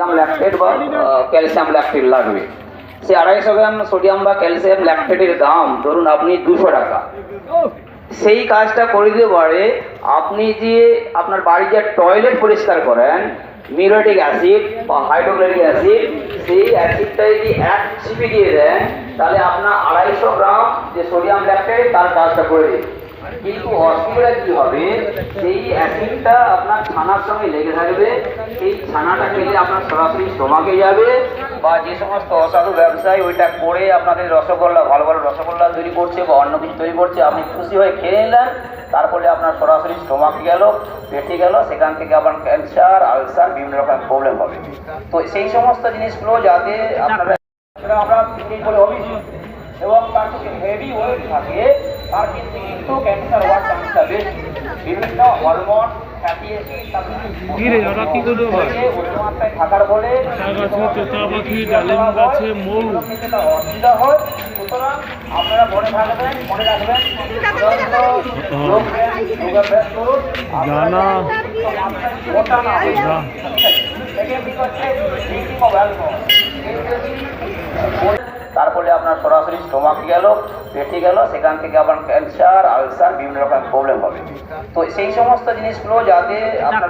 Sodium lactate বা calcium lactate লাগবে। সেই আড়াইশো গ্রাম সোডিয়াম বা ক্যালসিয়াম ল্যাকটেটের দাম ধরুন আপনি দুশো টাকা। সেই কাজটা করে দিতে পারে আপনি যে আপনার বাড়ি যে টয়লেট পরিষ্কার করেন মিউরেটিক অ্যাসিড বা হাইড্রোক্লোরিক অ্যাসিড, সেই অ্যাসিডটা যদি এক চিপি দিয়ে দেন, তাহলে আপনার আড়াইশো গ্রাম যে সোডিয়াম ল্যাকটেট তার কাজটা করে দেবে কিন্তু অসুবিধা কি হবে? সেই অ্যাসিডটা আপনার ছানার সঙ্গে লেগে থাকবে, সেই ছানাটা খেলে আপনার সরাসরি স্টোমাকে যাবে, বা যে সমস্ত অসাধু ব্যবসায়ী ওইটা করে আপনাদের রসগোল্লা, ভালো ভালো রসগোল্লা তৈরি করছে বা অন্য কিছু তৈরি করছে, আপনি খুশি হয়ে খেয়ে নিলেন, তারপরে আপনার সরাসরি স্টোমাকে গেল, পেটে গেল, সেখান থেকে আপনার ক্যান্সার, আলসার, বিভিন্ন রকম প্রবলেম হবে। তো সেই সমস্ত জিনিসগুলো যাতে আপনারা পিকনিক বলে অভিযোগ এবং তার যদি হেভি ওয়েট থাকে, তার কিন্তু কিন্তু ক্যান্সার হওয়ার চান্সটা বেশি। বিভিন্ন হরমোন ফ্যাটি কি রে, ওরা কি করে হয়? গাছে, তোতা পাখি, ডালিম গাছে, মৌ। জানা। তারপরে আপনার সরাসরি স্টোমাক গেল, পেটে গেল, সেখান থেকে আপনার ক্যান্সার আলসার বিভিন্ন রকম প্রবলেম হবে। তো সেই সমস্ত জিনিসগুলো যাতে আপনার